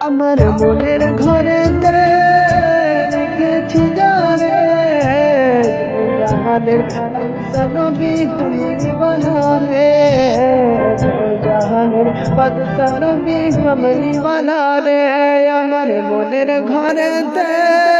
امر مدر گھر جانے بنا رے ہم پت سرو بیش منی بنا رے امر مدر گھر تے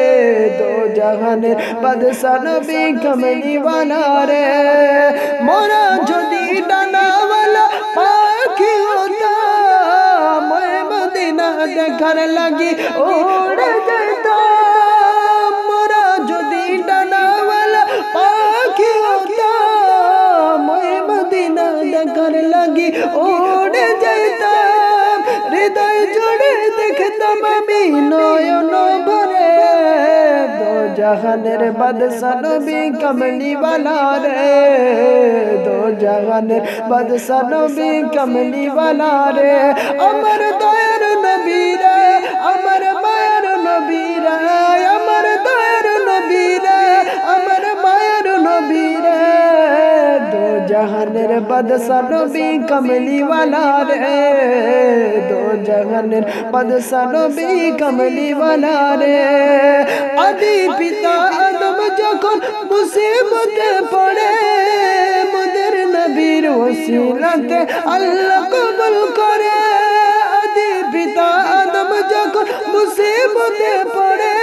জাহানের বাদশা নবী কমলি রে মোরা যদি ডানাওয়ালা পাখি হতাম ওই মদিনা দেখার লাগি ওড়ে যেতাম মোরা যদি ডানাওয়ালা পাখি হতাম ওই মদিনা দেখার লাগি ওড়ে যেতাম হৃদয় জুড়ে দেখতাম আমি নয়ন جہانر بد سن بھی کملی والا رے۔ دو جہانر بد سن بھی کملی والا رے۔ امر دو জাহানের বাদশা নবী কমলিওয়ালা রে। দো জাহানের বাদশা নবী কমলিওয়ালা রে। আদি পিতা আদম যখন মুসিবতে পড়ে, মোদের নবীর ওসিলাতে আল্লাহ কবুল করে। আদি পিতা আদম যখন মুসিবতে পড়ে,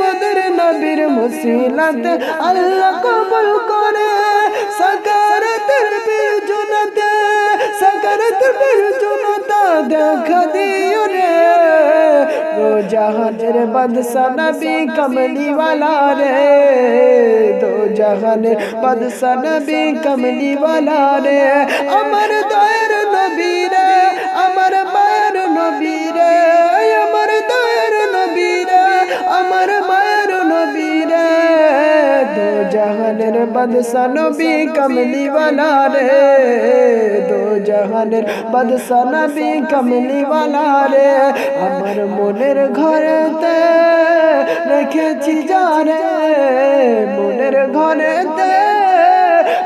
মোদের নবীর ওসিলাতে আল্লাহ কবুল করে। সকা সাকারাতের বেজনতা সাকারাতের বেজনতা দেখা দিও রে। দো জাহানের বাদশা নবী কমলিওয়ালা রে। দো জাহানের বাদশা নবী কমলিওয়ালা রে। আমার বাদশা নবী কমলি বালা রে। দু জাহানের বাদশা নবী কমলি বালা রে। আমার মনের ঘরেতে রেখেছি জানে মনের ঘরেতে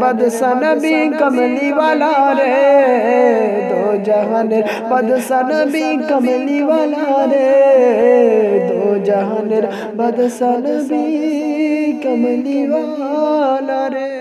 بد سنبی کملی والا رے، دو جہان بد سنبی کملی والا رے، دو جہان بد سنبی کملی والا رے۔